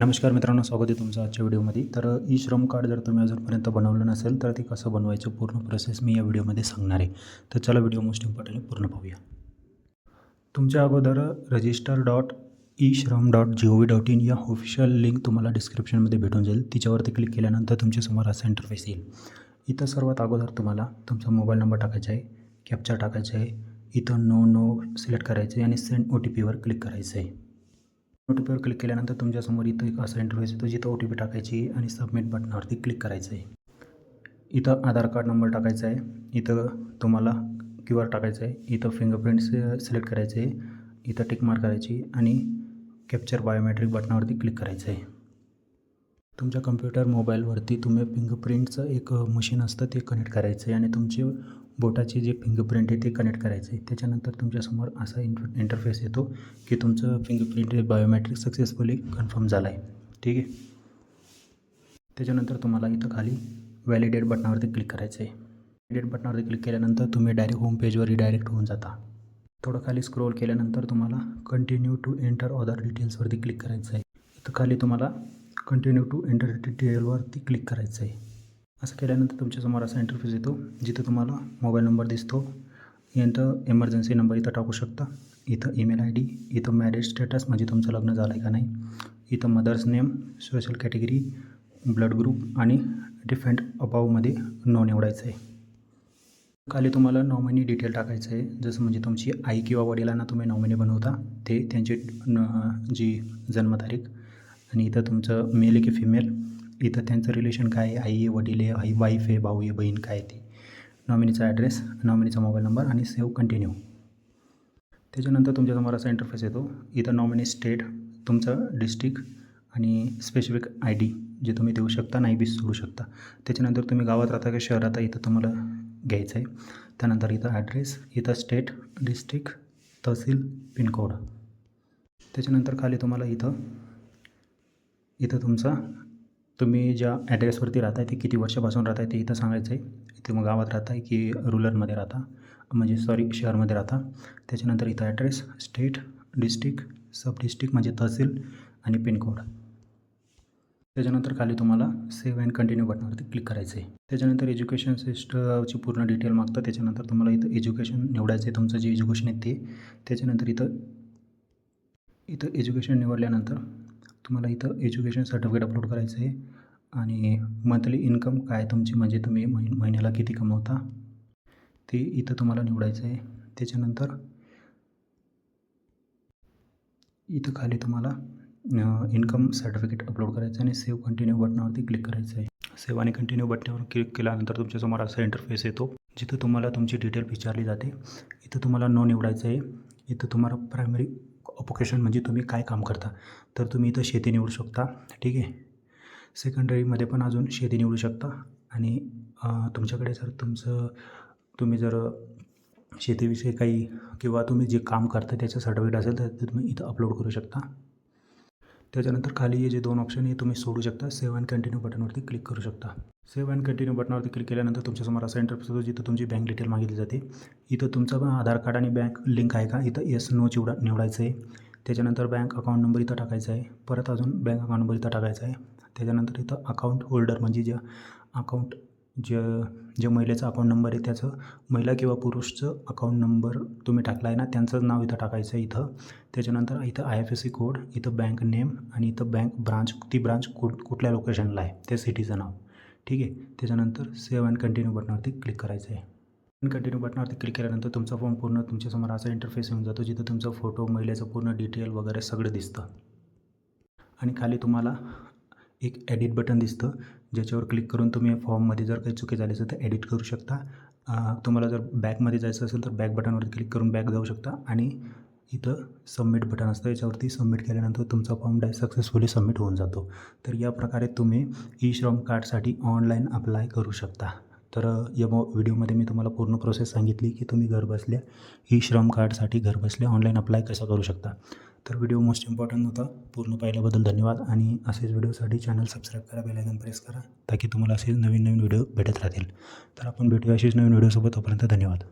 नमस्कार मित्रांनो स्वागत आहे तुमचं आजच्या व्हिडिओमध्ये. तर ई श्रम कार्ड जर तुम्ही अजूनपर्यंत बनवलं नसेल तर ते कसं बनवायचं पूर्ण प्रोसेस मी या व्हिडिओमध्ये सांगणार आहे. तर चला व्हिडिओ मोस्ट इम्पॉर्टंट पूर्ण पाहूया. तुमच्या अगोदर register dot e Shram dot G O V dot in या ऑफिशियल लिंक तुम्हाला डिस्क्रिप्शनमध्ये भेटून जाईल. तिच्यावरती क्लिक केल्यानंतर तुमच्यासमोर असा इंटरफेस येईल. इथं सर्वात अगोदर तुम्हाला तुमचा मोबाईल नंबर टाकायचा आहे कॅप्चर टाकायचा आहे. इथं नो नो सिलेक्ट करायचं आहे आणि सेंड ओ टी पीवर क्लिक करायचं आहे. ओ टी पीवर क्लिक केल्यानंतर तुमच्यासमोर इथं एक असा इंटरव्ह्यू येतो जिथं ओ टी पी टाकायची आणि सबमिट बटनावरती क्लिक करायचं आहे इथं आधार कार्ड नंबर टाकायचा आहे इथं तुम्हाला क्यू आर टाकायचं आहे इथं फिंगरप्रिंट सिलेक्ट करायचे आहे इथं टिक मार्क करायची आणि कॅप्चर बायोमेट्रिक बटनावरती क्लिक करायचं आहे तुमच्या कम्प्युटर मोबाईलवरती तुम्ही फिंगरप्रिंटचं एक मशीन असतं ते कनेक्ट करायचं आहे आणि तुमचे बोटाचे जे फिंगरप्रिंट आहे ते कनेक्ट करायचं. आहे त्याच्यानंतर तुमच्यासमोर असा इंटर इंटरफेस येतो की तुमचं फिंगरप्रिंट बायोमॅट्रिक सक्सेसफुली कन्फर्म झालं आहे ठीक आहे? त्याच्यानंतर तुम्हाला इथं खाली व्हॅलिडेट बटनावरती क्लिक करायचं आहे व्हॅलिडेट बटनावरती क्लिक केल्यानंतर तुम्ही डायरेक्ट होम पेजवर रिडायरेक्ट होऊन जाता. थोडं खाली स्क्रोल केल्यानंतर तुम्हाला कंटिन्यू टू एंटर ऑदर डिटेल्सवरती क्लिक करायचं आहे इथं खाली तुम्हाला कंटिन्यू टू एंटर डिटेलवरती क्लिक करायचं आहे असं केल्यानंतर तुमच्यासमोर असा इंटरफेस येतो जिथं तुम्हाला मोबाईल नंबर दिसतो. इथं एमर्जन्सी नंबर इथं टाकू शकता. इथं ईमेल आय डी इथं मॅरेज स्टेटस म्हणजे तुमचं लग्न झालं आहे का नाही. इथं mother's name social category blood group आणि डिफेंट अबावमध्ये नो निवडायचं आहे. खाली तुम्हाला नॉमिनी डिटेल टाकायचं आहे. जसं म्हणजे तुमची आई किंवा वडिलांना तुम्ही नॉमिनी बनवता ते त्यांची जी जन्मतारीख आणि इथं तुमचं मेल आहे की फिमेल इथं त्यांचं रिलेशन काय आहे? आई आहे वडील आहे आई वाईफ आहे भाऊ आहे बहीण काय ते? नॉमिनीचा ॲड्रेस नॉमिनीचा मोबाईल नंबर आणि सेव्ह कंटिन्यू त्याच्यानंतर तुमच्यासमोर असा इंटरफेस येतो. इथं नॉमिनी स्टेट तुमचं डिस्ट्रिक्ट आणि स्पेसिफिक आय डी जे तुम्ही देऊ शकता नाही बी सोडू शकता. त्याच्यानंतर तुम्ही गावात राहता की शहरात आहे इथं तुम्हाला घ्यायचं आहे. त्यानंतर इथं ॲड्रेस इथं स्टेट डिस्ट्रिक्ट तहसील पिनकोड. त्याच्यानंतर खाली तुम्हाला इथं इथं तुमचा तुम्ही ज्या ॲड्रेसवरती राहताय ते किती वर्षापासून राहताय ते इथं सांगायचं आहे इथे मग गावात राहताय की रुरलमध्ये राहता म्हणजे सॉरी शहरमध्ये राहता. त्याच्यानंतर इथं address state district sub district म्हणजे तहसील आणि पिनकोड त्याच्यानंतर खाली तुम्हाला सेव्ह अँड कंटिन्यू बटनावरती क्लिक करायचं आहे त्याच्यानंतर एज्युकेशन सिस्टमची पूर्ण डिटेल मागतं. त्याच्यानंतर तुम्हाला इथं एज्युकेशन निवडायचं आहे तुमचं जे एज्युकेशन आहे ते. त्याच्यानंतर इथं इथं एज्युकेशन निवडल्यानंतर तुम्हाला इथं एज्युकेशन सर्टिफिकेट अपलोड करायचं आहे. आणि मंथली इन्कम काय तुमची म्हणजे तुम्ही महिन महिन्याला किती कमवता? ते इथं तुम्हाला निवडायचं आहे. त्याच्यानंतर इथं खाली तुम्हाला इन्कम सर्टिफिकेट अपलोड करायचं आणि सेव्ह कंटिन्यू बटनावरती क्लिक करायचं आहे. सेव्ह आणि कंटिन्यू बटनावर क्लिक केल्यानंतर तुमच्यासमोर असा इंटरफेस येतो जिथं तुम्हाला तुमची डिटेल विचारली जाते. इथं तुम्हाला नो निवडायचं आहे. इथं तुम्हाला प्रायमरी ऑपोकेशन म्हणजे तुम्ही काय काम करता? तर तुम्ही इथं शेती निवडू शकता ठीक आहे? सेकंडरीमध्ये पण अजून शेती निवडू शकता. आणि तुमच्याकडे जर तुमचं तुम्ही जर शेतीविषयी काही किंवा तुम्ही जे काम करता त्याचं सर्टिफिकेट असेल तर ते तुम्ही इथं अपलोड करू शकता. त्याच्यानंतर खाली हे जे दोन ऑप्शन हे तुम्ही सोडू शकता. सेव्ह अँड कंटिन्यू बटनवरती क्लिक करू शकता. सेव्ह अँड कंटिन्यू बटनावरती क्लिक केल्यानंतर तुमच्यासमोर असा इंटरफेस होतो जिथं तुमची बँक डिटेल मागितली जाते. इथं तुमचं आधार कार्ड आणि बँक लिंक आहे का? इथं येस नो चिवडा निवडायचं आहे त्याच्यानंतर बँक अकाउंट नंबर इथं टाकायचा आहे. परत अजून बँक अकाउंट नंबर इथं टाकायचा आहे. त्याच्यानंतर इथं अकाउंट होल्डर म्हणजे ज्या अकाउंट जे जे महिलेचा अकाऊंट नंबर आहे त्याचं महिला किंवा पुरुषचं अकाऊंट नंबर तुम्ही टाकला आहे ना त्यांचं नाव इथं टाकायचं आहे इथं. त्याच्यानंतर इथं I F S C code इथं बँक नेम आणि इथं बँक ब्रांच ती ब्रांच कुठ कुठल्या लोकेशनला आहे त्या सिटीचं नाव. ठीक आहे? त्याच्यानंतर सेव्ह अँड कंटिन्यू बटनावरती क्लिक करायचं आहे अँड कंटिन्यू बटनावरती क्लिक केल्यानंतर तुमचा फॉर्म पूर्ण तुमच्यासमोर असा इंटरफेस येऊन जातो जिथं तुमचा फोटो महिलेचं पूर्ण डिटेल वगैरे सगळं दिसतं. आणि खाली तुम्हाला एक एडिट बटन दिसतं. ज्याच्यावर क्लिक करून तुम्ही फॉर्ममध्ये जर काही चुकी झाली असेल तर एडिट करू शकता. तुम्हाला जर बॅकमध्ये जायचं असेल तर बॅक बटनवरती क्लिक करून बॅक जाऊ शकता. आणि इथं सबमिट बटन असतं. याच्यावरती सबमिट केल्यानंतर तुमचा फॉर्म डाय सक्सेसफुली सबमिट होऊन जातो. तर या प्रकारे तुम्ही ई श्रम कार्डसाठी ऑनलाईन अप्लाय करू शकता. तर या व्हिडिओमध्ये मी तुम्हाला पूर्ण प्रोसेस सांगितली की तुम्ही घरबसल्या ई श्रम कार्डसाठी घरबसल्या ऑनलाईन अप्लाय कसा करू शकता. तर व्हिडिओ मोस्ट इम्पॉर्टंट होता. पूर्ण पाहिल्याबद्दल धन्यवाद आणि असेच व्हिडिओसाठी चॅनल सबस्क्राईब करा बेलायकन प्रेस करा ताकी तुम्हाला असेच नवीन नवीन व्हिडिओ भेटत राहतील. तर आपण भेटूया असेच नवीन व्हिडिओसोबत तोपर्यंत धन्यवाद.